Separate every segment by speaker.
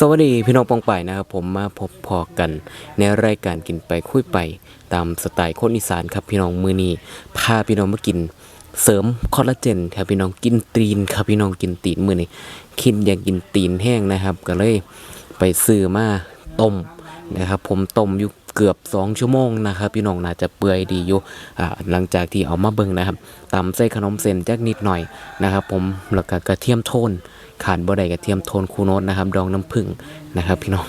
Speaker 1: สวัสดีพี่น้องปองไปนะครับผมมาพบพอกัน ในรายการกินไปคุยไป ตามสไตล์คนอีสานครับพี่น้องมือนี้พาพี่น้องมากินเสริมคอลลาเจนครับพี่น้องกินตีนครับพี่น้องกินตีนมือนี้คิดอยากกินตีนแห้งนะครับ ก็เลยไปซื้อมาต้มนะครับ ผมต้มอยู่ เกือบ 2 ชั่วโมงนะครับ พี่น้องน่าจะเปื่อยดีอยู่หลังจากที่เอามาเบิ่งนะครับตำใส่ขนมเส้นจักนิดหน่อยนะครับ ผมแล้วก็กระเทียมโทนขาดบ่ได้กระเทียมโทนคูโนตนะครับ ดองน้ำผึ้งนะครับ พี่น้อง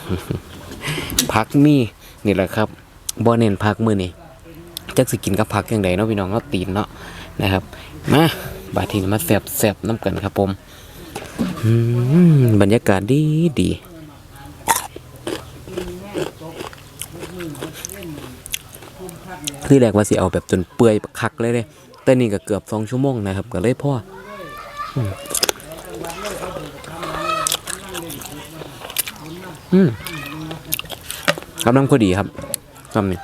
Speaker 1: พักมีนี่แหละครับบ่เน้นพักมือนี่จักสิกินกับผักอย่างใดเนาะพี่น้องเนาะตีนเนาะนะครับมาบาทีมาแสบแสบน้ำกันครับผมอืมบรรยากาศดีดี ที่แรกว่าสิเอาแบบจนเปื่อยคักเลยเลยแต่นี่ก็เกือบสองชั่วโมงนะครับ ก็เลยพ่ออืมกำลังพอดีครับคำนี้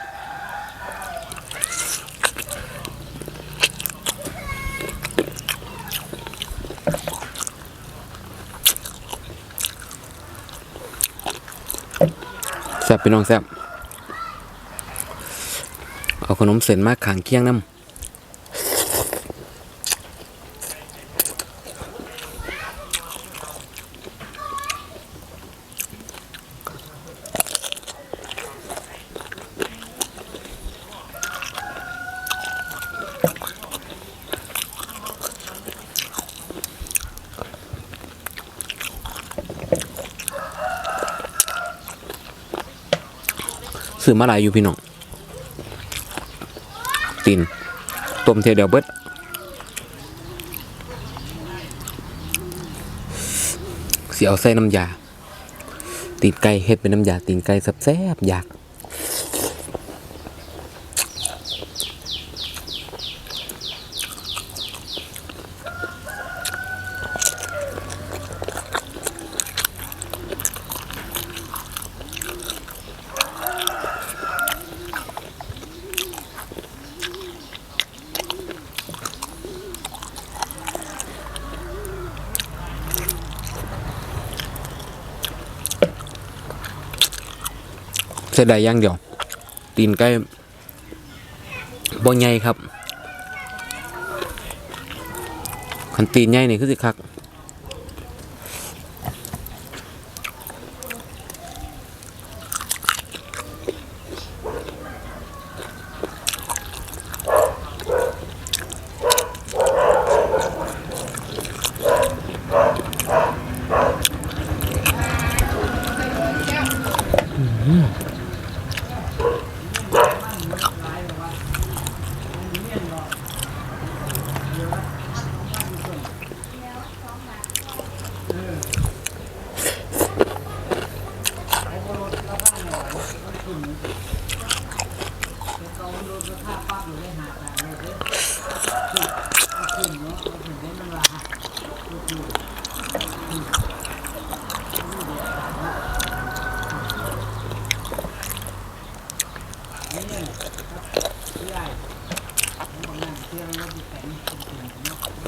Speaker 1: แซ่บพี่น้องแซ่บ เอาขนมเส้นมาขางเคียงน้ำซื้อมาหลายอยู่พี่น้อง ตีนต้มเทียเดียวเบิดเสียวใส่น้ำยาตีนไก่เฮ็ดเป็นน้ำยาตีนไก่แซ่บๆอยาก เสียดายย่างเดียว ตีนไก่บ่ใหญ่ครับคันตีนใหญ่นี่คือสิคัก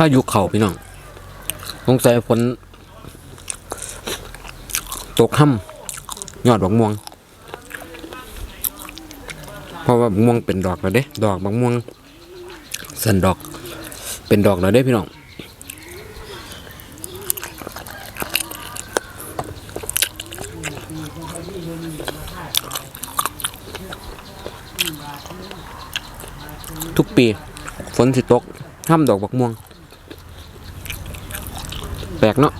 Speaker 1: ายุเข่าพี่น้องสงสัยฝนตกค่ำยอดบักม่วง เพราะว่าบักม่วงเป็นดอกแล้วเด้ ดอกบักม่วงสันดอกเป็นดอกแล้วเด้พี่น้องทุกปี ฝนสิตกห้ามดอกบักม่วง แปลกเนาะ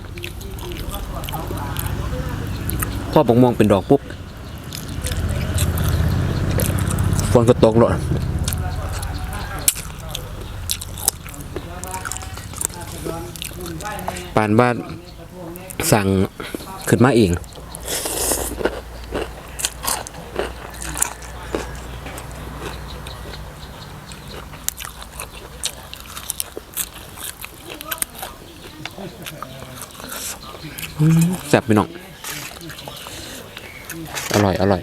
Speaker 1: พอบักม่วงเป็นดอกปุ๊บฝนก็ตกเลยปานบ้านสั่งขึ้นมาเอง แซ่บ
Speaker 2: ไปหน้อง อร่อย อร่อย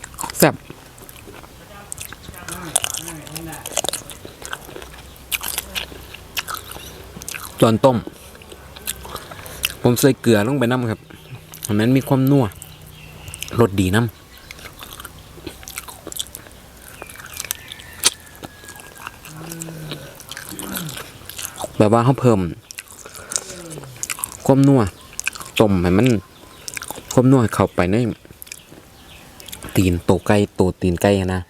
Speaker 1: ตอนต้ม ผมใส่เกลือลงไปน้ำครับเพราะนั้นมีความนัวรสดีน้ำแบบว่าเขาเพิ่มความนัวต้มให้มันความนัวเข้าไปในตีนโตไก่โตตีนไก่นะ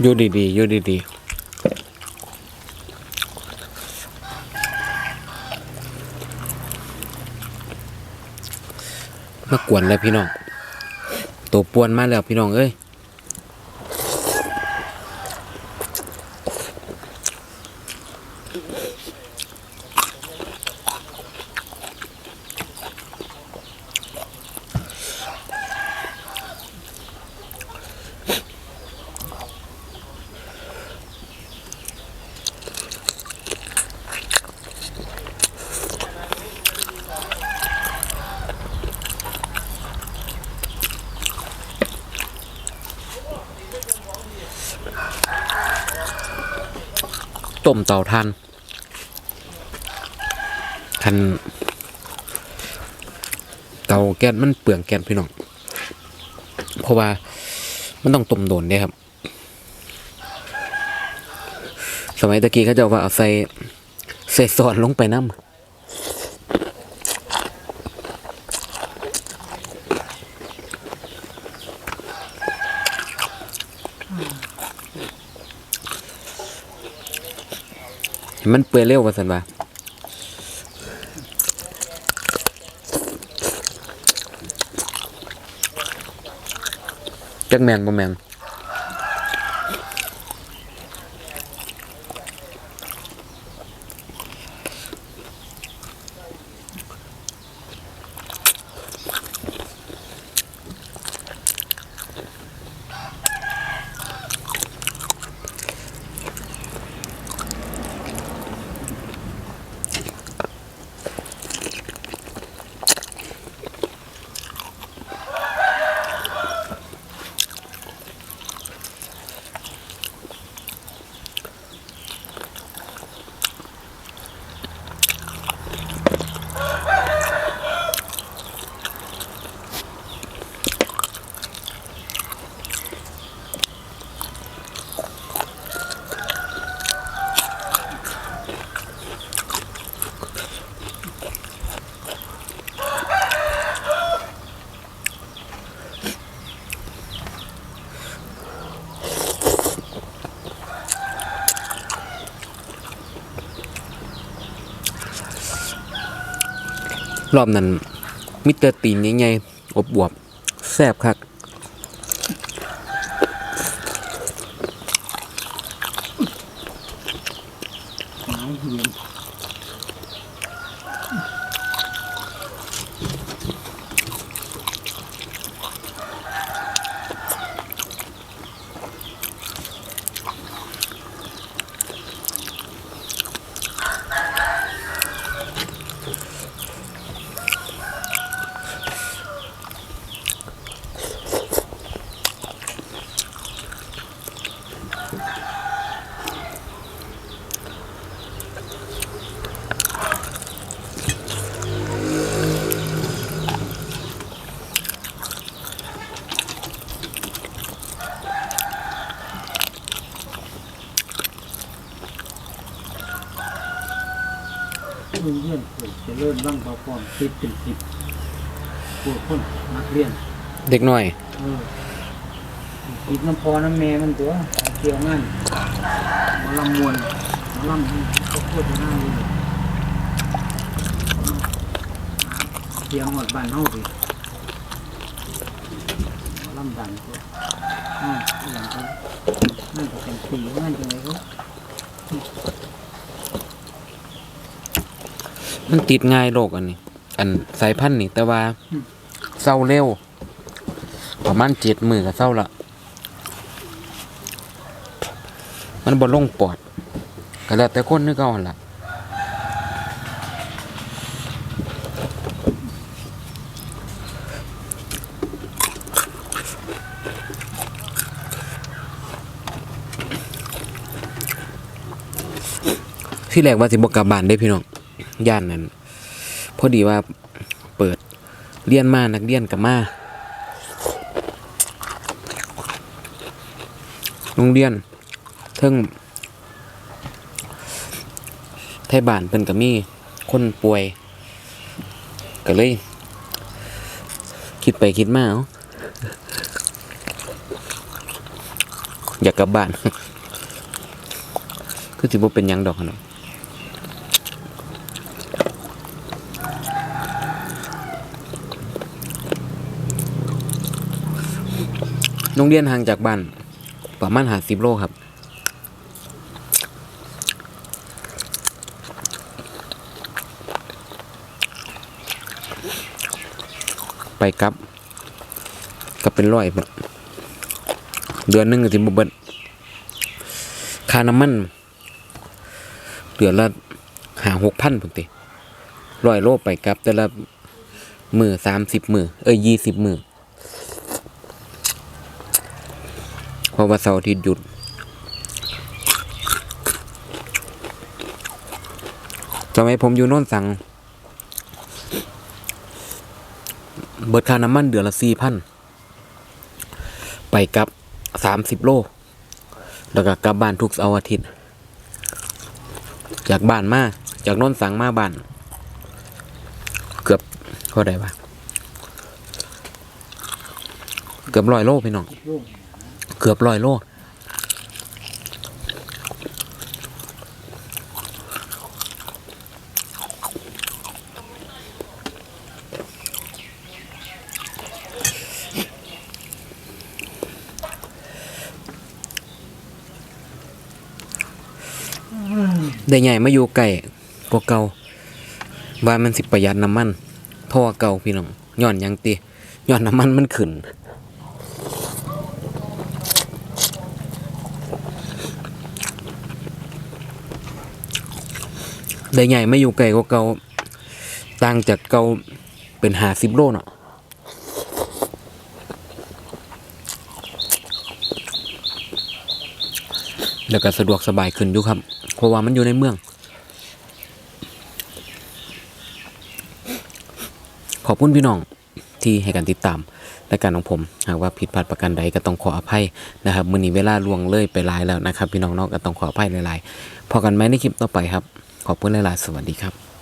Speaker 1: อยู่ดีๆอยู่ดีๆมากวนแล้วพี่น้อง ตัวป่วนมาแล้วพี่น้องเอ้ย ต้มเตาทานคันเตาแก๊สมันเปลืองแก๊สพี่น้อง เพราะว่ามันต้องต้มโดนเนี่ยครับ สมัยตะกี้เขาจะว่าเอาใส่ใส่ซอนลงไปน้ำ มันเปื่อยเร็วกว่าสันว่าจักแมนบ่แมน รอบนั้นมิเตอร์ตีนใหญ่ๆอบอวบแซ่บค
Speaker 2: รับ พื่อเพื่อนเพื่อนจะเริ่มร่างเบาพร้อมติดเป็นสิบพวกคนนักเรียน
Speaker 1: เด็กหน้อย
Speaker 2: เออติดน้ำพอน้ำแม่มันตัวเกี่ยวงานหมาลำมวนหมาลำเขาพูดจะน่าเลยเสียงหอดบ้านเฮาดิหมาลำดังตัวอ่าหลังเขาน่าจะเป็นปีงานจังไรเขา
Speaker 1: มันติดง่ายโรคอันนี้ อันสายพันธุ์นี่ แต่ว่าเศร้าเร็ว ประมาณเจ็ดมือก็เศร้าละมันบ่ลงปอดก็แล้วแต่คนนึกเอาหั่นละที่แรกว่าสิบกลับบ้านได้พี่น้อง ย่านนั้น พอดีว่าเปิดเรียนมานักเรียนกับมาโรงเรียนเทิงไทยบ้านเพิ่นก็มีคนป่วย ก็เลย คิดไปคิดมาเอาอยากกลับบ้าน คือสิบ่าเป็นยังดอกหั่นน่ะ โรงเรียนห่างจากบ้านประมาณหาสิบโลครับ ไปกลับก็เป็นร้อยเดือนหนึ่งสิบเบิดค่าน้ำมันเดือนละหาหกพันพุ่นติร้อยโลไปกลับ แต่ละมือสามสิบมือเอ้ยยี่สิบมือ เพราะว่าเสาร์อาทิตย์หยุด สมัยผมอยู่โน่นสังเบิดค่าน้ำมันเดือนละสี่พัน ไปกับสามสิบโล แล้วก็กลับบ้านทุกเสาร์อาทิตย์ จากบ้านมา จากโน่นสังมาบ้าน เกือบเท่าไดวะเกือบร้อยโลพี่น้อง
Speaker 2: ก
Speaker 1: เกือบร้อยโลได้ใหญ่มาอยู่ไก่กว่าเก่าว่ามันสิประหยัดน้ำมันเท่าว่าเก่าพี่น้องย้อนยังตีย้อนน้ำมันมันขึ้น ได้ใหญ่ไม่อยู่ไกลกว่าเก่าต่างจากเก่าเป็นหาสิบโลเนาะแล้วก็สะดวกสบายขึ้นอยู่ครับ เพราะว่ามันอยู่ในเมือง ขอบคุณพี่น้องที่ให้การติดตามรายการของผม หากว่าผิดพลาดประการใดก็ต้องขออภัยนะครับมื้อนี้เวลาล่วงเลยไปหลายแล้วนะครับ พี่น้องเนาะก็ต้องขออภัยหลายๆพอกันไหมในคลิปต่อไปครับ ขอบคุณหลายๆสวัสดีครับ